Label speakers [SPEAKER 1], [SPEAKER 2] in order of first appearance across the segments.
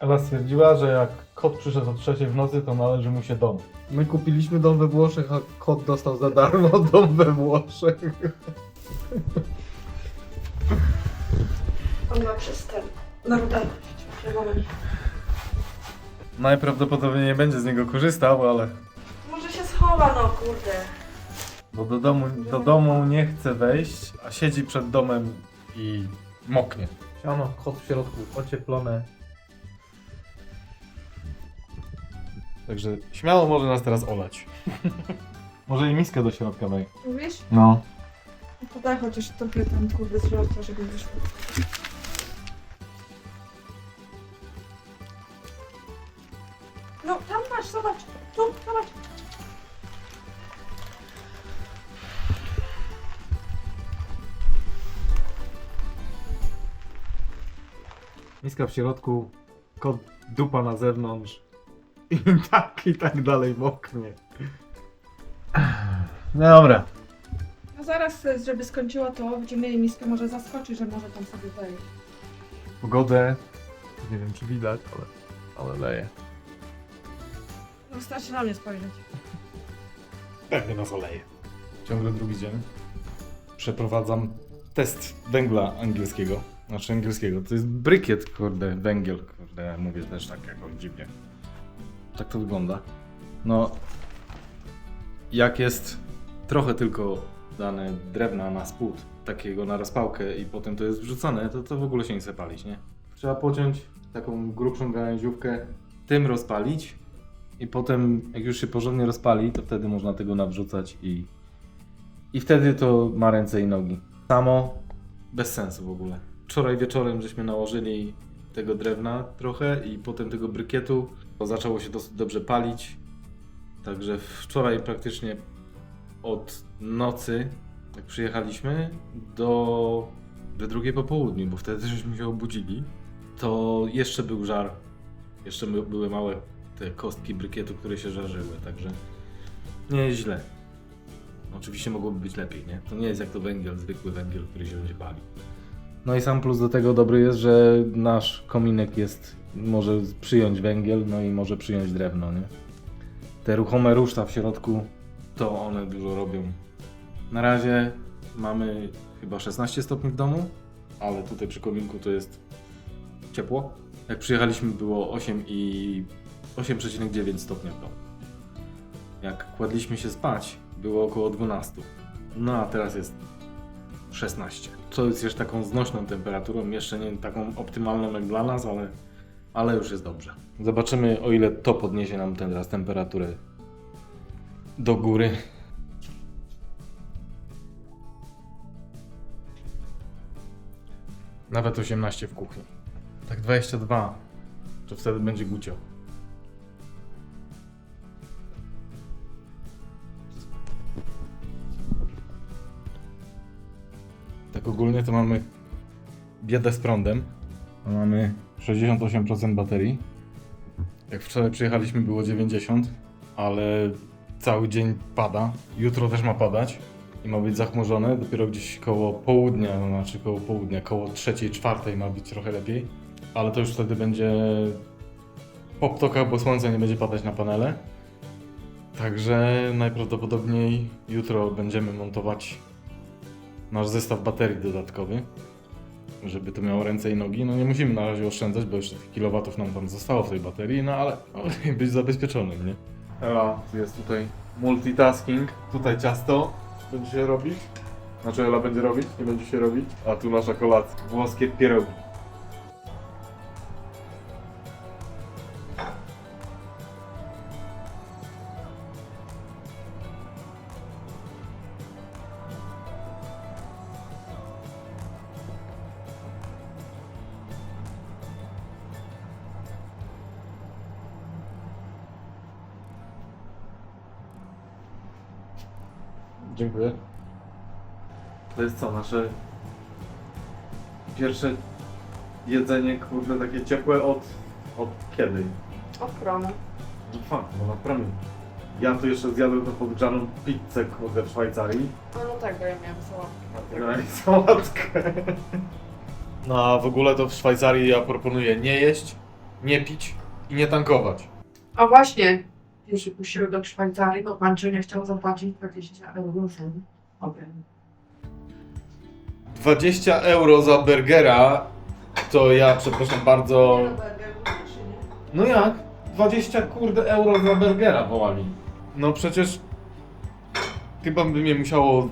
[SPEAKER 1] Ela stwierdziła, że jak kot przyszedł o trzeciej w nocy, to należy mu się dom.
[SPEAKER 2] My kupiliśmy dom we Włoszech, a kot dostał za darmo dom we Włoszech.
[SPEAKER 3] On ma przystęp. Narodowość. Moment.
[SPEAKER 1] Najprawdopodobniej nie będzie z niego korzystał, ale...
[SPEAKER 3] Może się schowa, no kurde.
[SPEAKER 1] Bo do domu, do domu nie chce wejść, a siedzi przed domem i moknie.
[SPEAKER 2] Siano, kot w środku, ocieplone.
[SPEAKER 1] Także śmiało może nas teraz olać. może i miskę do środka daj.
[SPEAKER 3] Mówisz?
[SPEAKER 1] No.
[SPEAKER 3] No to daj chociaż trochę tam kurde zwrota, żeby wyszło. No tam masz, zobacz. Tu, zobacz.
[SPEAKER 1] Miska w środku, kot dupa na zewnątrz. I tak, i tak dalej moknie. Dobra.
[SPEAKER 3] No zaraz, żeby skończyła to, będziemy mieli miskę, może zaskoczy, że może tam sobie wejść.
[SPEAKER 1] Pogodę. Nie wiem czy widać, ale, ale leje.
[SPEAKER 3] No starczy na mnie spojrzeć.
[SPEAKER 1] Pewnie nas oleje. Ciągle drugi dzień. Przeprowadzam test węgla angielskiego. Znaczy angielskiego. To jest brykiet, kurde, węgiel. Kurde, mówię też tak jakoś dziwnie. Tak to wygląda. No, jak jest trochę tylko dane drewna na spód, takiego na rozpałkę i potem to jest wrzucone, to to w ogóle się nie chce palić, nie? Trzeba pociąć taką grubszą gałęziówkę, tym rozpalić i potem, jak już się porządnie rozpali, to wtedy można tego nawrzucać i, i wtedy to ma ręce i nogi. Samo bez sensu w ogóle. Wczoraj wieczorem żeśmy nałożyli tego drewna trochę i potem tego brykietu. To zaczęło się dosyć dobrze palić. Także wczoraj praktycznie od nocy, jak przyjechaliśmy, do, do drugiej po południu, bo wtedy żeśmy się obudzili, to jeszcze był żar. Jeszcze by- były małe te kostki brykietu, które się żarzyły, także nie jest źle. Oczywiście mogłoby być lepiej, nie? To nie jest jak to węgiel, zwykły węgiel, który się będzie pali. No i sam plus do tego dobry jest, że nasz kominek jest, może przyjąć węgiel, no i może przyjąć drewno, nie? Te ruchome ruszta w środku, to one dużo robią. Na razie mamy chyba 16 stopni w domu, ale tutaj przy kominku to jest ciepło. Jak przyjechaliśmy było 8 i 8,9 stopnia w domu. Jak kładliśmy się spać, było około 12. No a teraz jest 16. Co jest jeszcze taką znośną temperaturą, jeszcze nie taką optymalną jak dla nas, ale, ale już jest dobrze. Zobaczymy o ile to podniesie nam teraz temperaturę do góry. Nawet 18 w kuchni. Tak 22. To wtedy będzie gucio. Tak ogólnie to mamy biedę z prądem. Mamy 68% baterii. Jak wczoraj przyjechaliśmy było 90, ale cały dzień pada. Jutro też ma padać i ma być zachmurzone. Dopiero gdzieś koło południa, to znaczy koło południa, koło trzeciej, czwartej ma być trochę lepiej. Ale to już wtedy będzie po ptokach, bo słońce nie będzie padać na panele. Także najprawdopodobniej jutro będziemy montować nasz zestaw baterii dodatkowy, żeby to miało ręce i nogi. No nie musimy na razie oszczędzać, bo jeszcze tych kilowatów nam tam zostało w tej baterii, no ale no, być zabezpieczonym, nie? Ela, jest tutaj multitasking, tutaj ciasto będzie się robić. Znaczy Ela będzie robić, nie będzie się robić, a tu nasza kolacja, włoskie pierogi. Jest co, nasze pierwsze jedzenie, kurde, takie ciepłe od, od kiedy?
[SPEAKER 3] Od promu.
[SPEAKER 1] No fakt, bo na premium. Ja tu jeszcze zjadłem tą podgrzaną pizzę, kurde, w Szwajcarii.
[SPEAKER 3] A no tak, bo ja miałam sałatkę.
[SPEAKER 1] No i sałatkę. No a w ogóle to w Szwajcarii ja proponuję nie jeść nie pić i nie tankować.
[SPEAKER 3] A właśnie, już puściły do Szwajcarii, bo pan nie chciał zapłacić 20 euro za obiad.
[SPEAKER 1] 20 euro za burgera to ja przepraszam bardzo. No jak? 20 kurde euro za burgera wołali. No przecież chyba by mnie musiało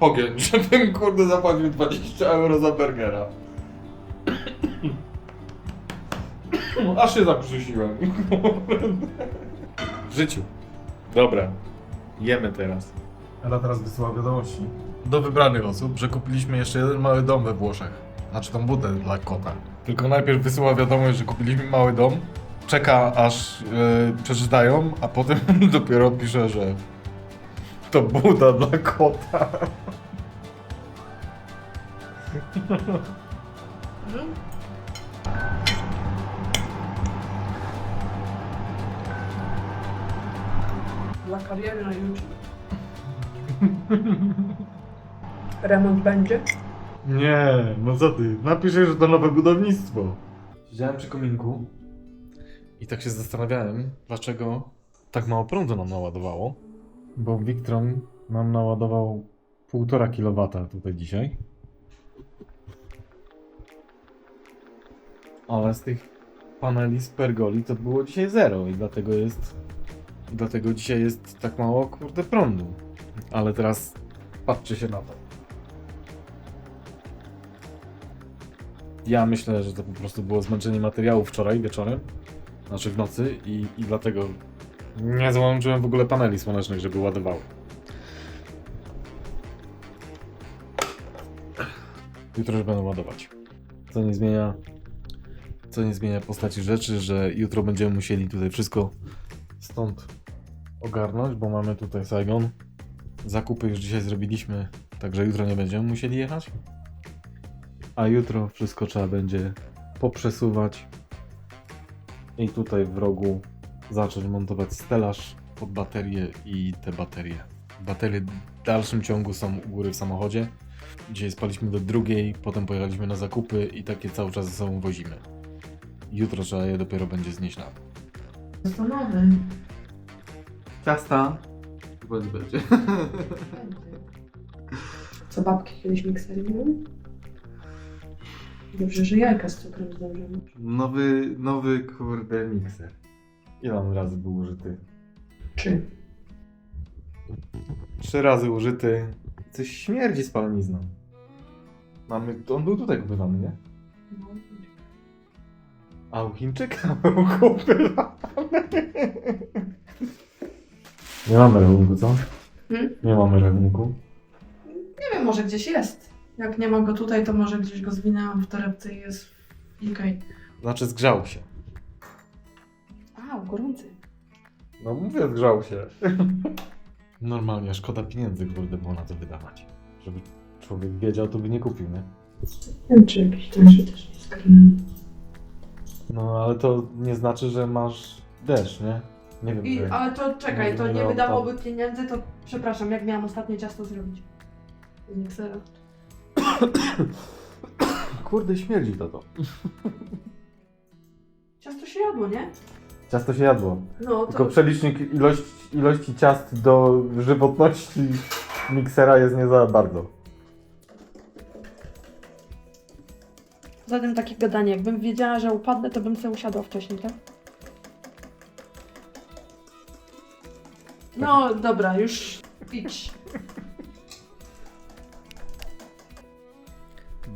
[SPEAKER 1] pogiąć, żebym kurde zapłacił 20 euro za burgera. Aż się zabrzusiłem. W życiu. Dobra. Jemy teraz. Ela teraz wysyła wiadomości do wybranych osób, że kupiliśmy jeszcze jeden mały dom we Włoszech. Znaczy tą budę dla kota. Tylko najpierw wysyła wiadomość, że kupiliśmy mały dom, czeka aż yy, przeczytają, a potem dopiero pisze, że to buda dla kota.
[SPEAKER 3] Dla kariery na YouTube. Remont będzie?
[SPEAKER 1] Nie, no co ty, napiszesz, że to nowe budownictwo. Siedziałem przy kominku i tak się zastanawiałem, dlaczego tak mało prądu nam naładowało. Bo Victron nam naładował 1,5 kW tutaj dzisiaj. Ale z tych paneli z pergoli to było dzisiaj zero i dlatego jest dlatego dzisiaj jest tak mało kurde prądu. Ale teraz patrzcie się na to. Ja myślę, że to po prostu było zmęczenie materiału wczoraj wieczorem, znaczy w nocy i, i dlatego nie złączyłem w ogóle paneli słonecznych, żeby ładowały. Jutro już będę ładować. Co nie zmienia, co nie zmienia postaci rzeczy, że jutro będziemy musieli tutaj wszystko stąd ogarnąć, bo mamy tutaj Saigon. Zakupy już dzisiaj zrobiliśmy, także jutro nie będziemy musieli jechać. A jutro wszystko trzeba będzie poprzesuwać. I tutaj w rogu zacząć montować stelaż pod baterię i te baterie. Baterie w dalszym ciągu są u góry w samochodzie. Dzisiaj spaliśmy do drugiej, potem pojechaliśmy na zakupy i takie cały czas ze sobą wozimy. Jutro trzeba je dopiero będzie znieść na.
[SPEAKER 3] To nowy.
[SPEAKER 1] Ciasta. Chyba nie będzie.
[SPEAKER 3] Co babki kiedyś miksery miały? Dobrze, że jajka z cukrem zdążymy.
[SPEAKER 1] Nowy, nowy kurde mikser. Ile on razy był użyty?
[SPEAKER 3] Czy?
[SPEAKER 1] Trzy razy użyty. Coś śmierdzi spalenizną. Mamy, on był tutaj kupywany, nie?
[SPEAKER 3] No.
[SPEAKER 1] A u Chińczyka był kupywany. Nie mamy rachunku, co?
[SPEAKER 3] Hmm?
[SPEAKER 1] Nie mamy rachunku.
[SPEAKER 3] Nie wiem, może gdzieś jest. Jak nie ma go tutaj, to może gdzieś go zwinęłam w torebce i jest w UK.
[SPEAKER 1] Znaczy zgrzał się.
[SPEAKER 3] A, gorący.
[SPEAKER 1] No mówię, zgrzał się. Normalnie, szkoda pieniędzy, kurde, było na to wydawać. Żeby człowiek wiedział, to by nie kupił, nie?
[SPEAKER 3] Nie wiem, czy jakiś tańszy też nie.
[SPEAKER 1] No, ale to nie znaczy, że masz deszcz, nie? Nie wiem,
[SPEAKER 3] I,
[SPEAKER 1] czy-
[SPEAKER 3] ale to czekaj, to nie wydawałoby pieniędzy, to przepraszam, jak miałam ostatnie ciasto zrobić? Z miksera.
[SPEAKER 1] Kurde, śmierdzi to to.
[SPEAKER 3] Ciasto się jadło, nie?
[SPEAKER 1] Ciasto się jadło.
[SPEAKER 3] No,
[SPEAKER 1] Tylko
[SPEAKER 3] to...
[SPEAKER 1] przelicznik ilość, ilości ciast do żywotności miksera jest nie za bardzo.
[SPEAKER 3] Zatem takie gadanie, jakbym wiedziała, że upadnę, to bym sobie usiadła wcześniej, tak? No, dobra, już idź.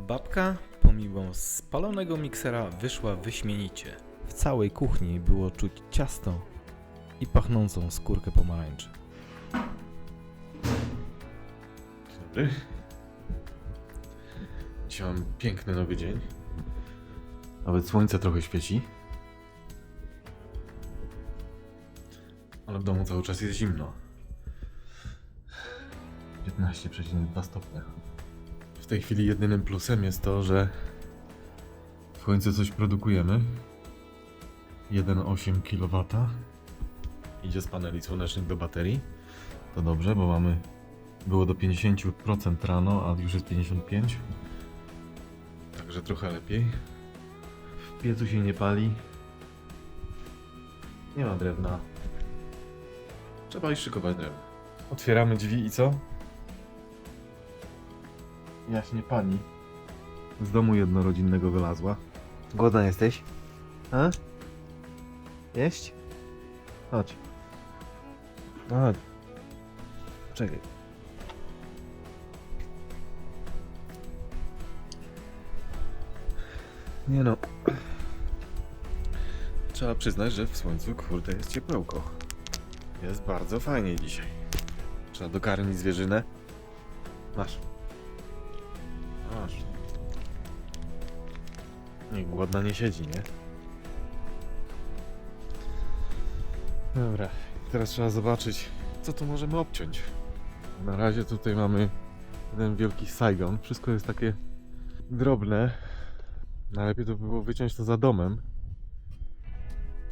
[SPEAKER 4] Babka, pomimo spalonego miksera, wyszła wyśmienicie. W całej kuchni było czuć ciasto i pachnącą skórkę pomarańczy.
[SPEAKER 1] Dobry. Dzisiaj mam piękny nowy dzień. Nawet słońce trochę świeci. Ale w domu cały czas jest zimno. 15,2 stopnia. Tej chwili jedynym plusem jest to, że w końcu coś produkujemy. 1,8 kW idzie z paneli słonecznych do baterii. To dobrze, bo mamy było do 50% rano, a już jest 55%. Także trochę lepiej. W piecu się nie pali. Nie ma drewna. Trzeba iść szykować drewno. Otwieramy drzwi i co? Jaśnie pani. Z domu jednorodzinnego wylazła. Głodna jesteś? A? Jeść? Chodź. No Chodź. Czekaj. Nie no. Trzeba przyznać, że w słońcu, kurde, jest ciepełko. Jest bardzo fajnie dzisiaj. Trzeba dokarmić zwierzynę. Masz. Masz. Nie, głodna nie siedzi, nie? Dobra, teraz trzeba zobaczyć, co tu możemy obciąć. Na razie tutaj mamy jeden wielki Saigon. Wszystko jest takie drobne. Najlepiej to by było wyciąć to za domem.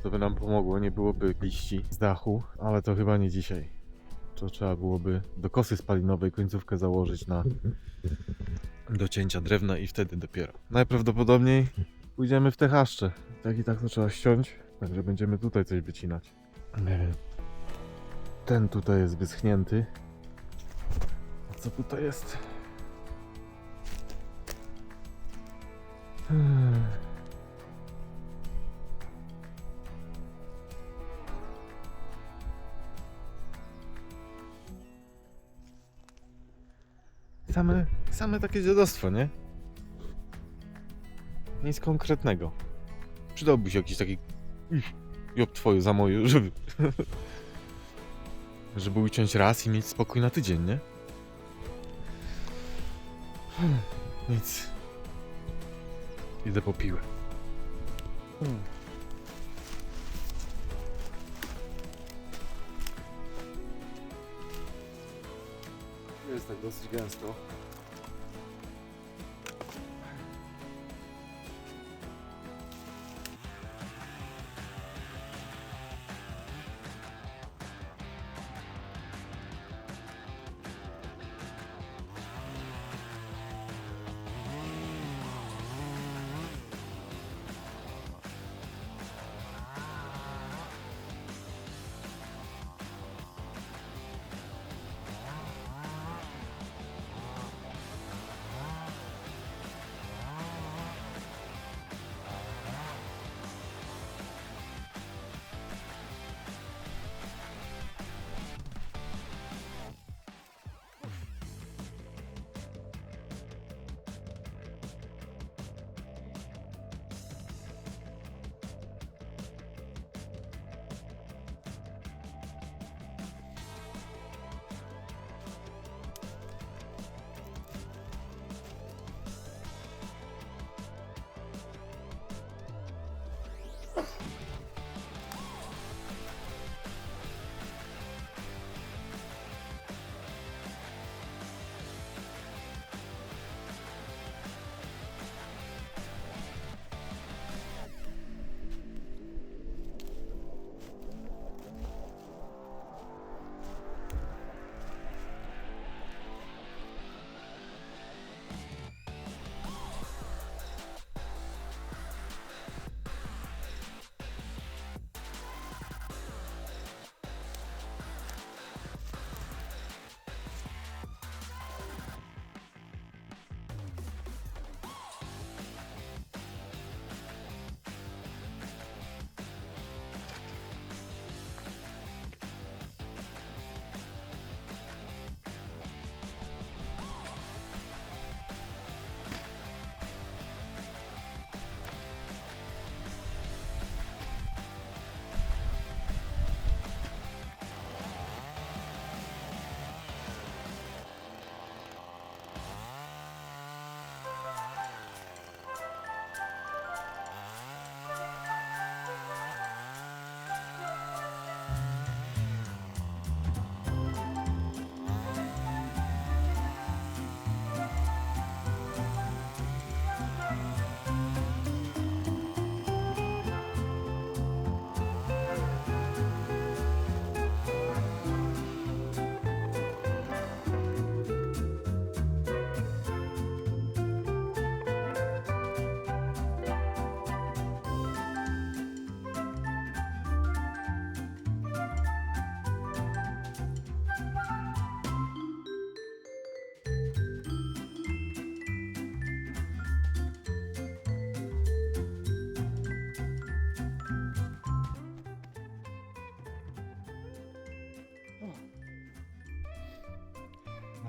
[SPEAKER 1] To by nam pomogło, nie byłoby liści z dachu, ale to chyba nie dzisiaj. To trzeba byłoby do kosy spalinowej końcówkę założyć na do cięcia drewna i wtedy dopiero. Najprawdopodobniej pójdziemy w te chaszcze. Tak i tak to trzeba ściąć, także będziemy tutaj coś wycinać. Ten tutaj jest wyschnięty. A co tutaj jest? Hmm. Same, same takie dziadostwo, nie? Nic konkretnego. Przydałby się jakiś taki... Job twoju za moje, żeby... żeby uciąć raz i mieć spokój na tydzień, nie? Nic. Idę po piłę. Hmm. Jest tak dosyć gęsto.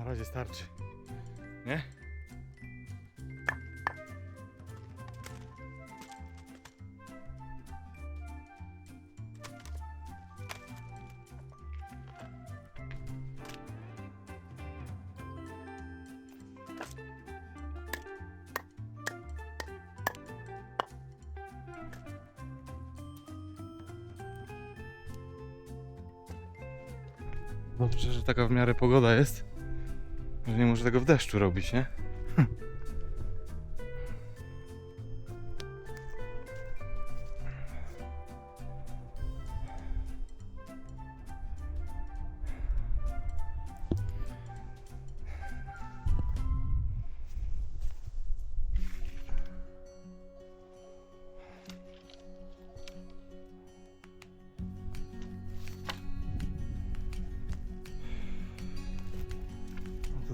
[SPEAKER 1] Razie starczy. Nie? Dobrze, że taka w miarę pogoda jest. Nie muszę tego w deszczu robić, nie?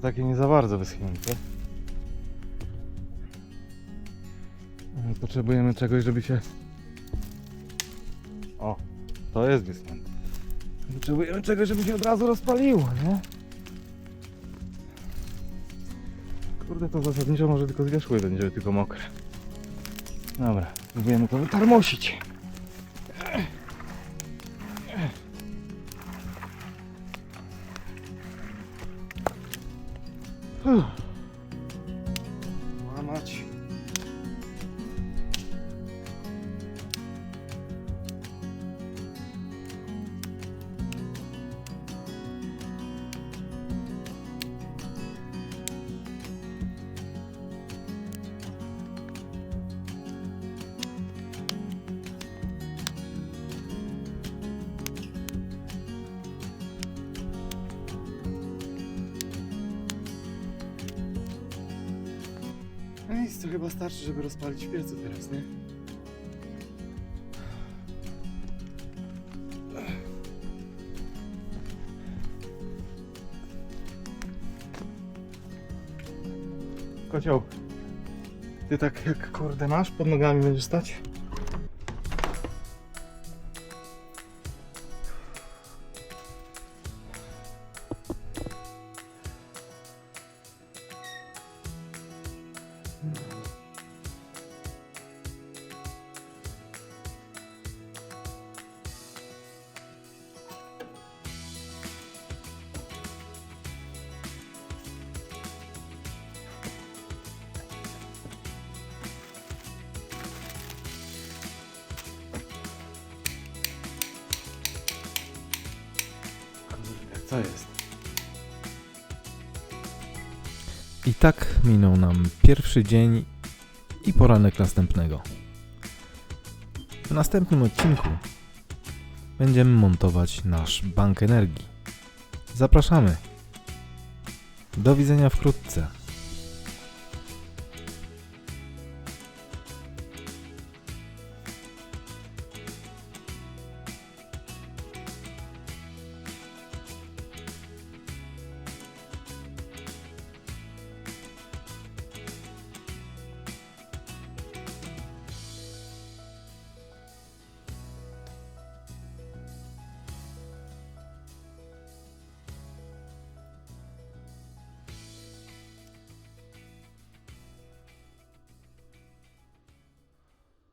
[SPEAKER 1] Takie nie za bardzo wyschnięte. Potrzebujemy czegoś, żeby się... O, to jest wyschnięte. Potrzebujemy czegoś, żeby się od razu rozpaliło, nie? Kurde, to zasadniczo może tylko zwierzchły będzie tylko mokre. Dobra, próbujemy to wytarmosić. Whew. No nic, to chyba starczy, żeby rozpalić w piecu teraz, nie? Kocioł, ty tak jak kurde masz, pod nogami będziesz stać?
[SPEAKER 4] I tak minął nam pierwszy dzień i poranek następnego. W następnym odcinku będziemy montować nasz bank energii. Zapraszamy. Do widzenia wkrótce.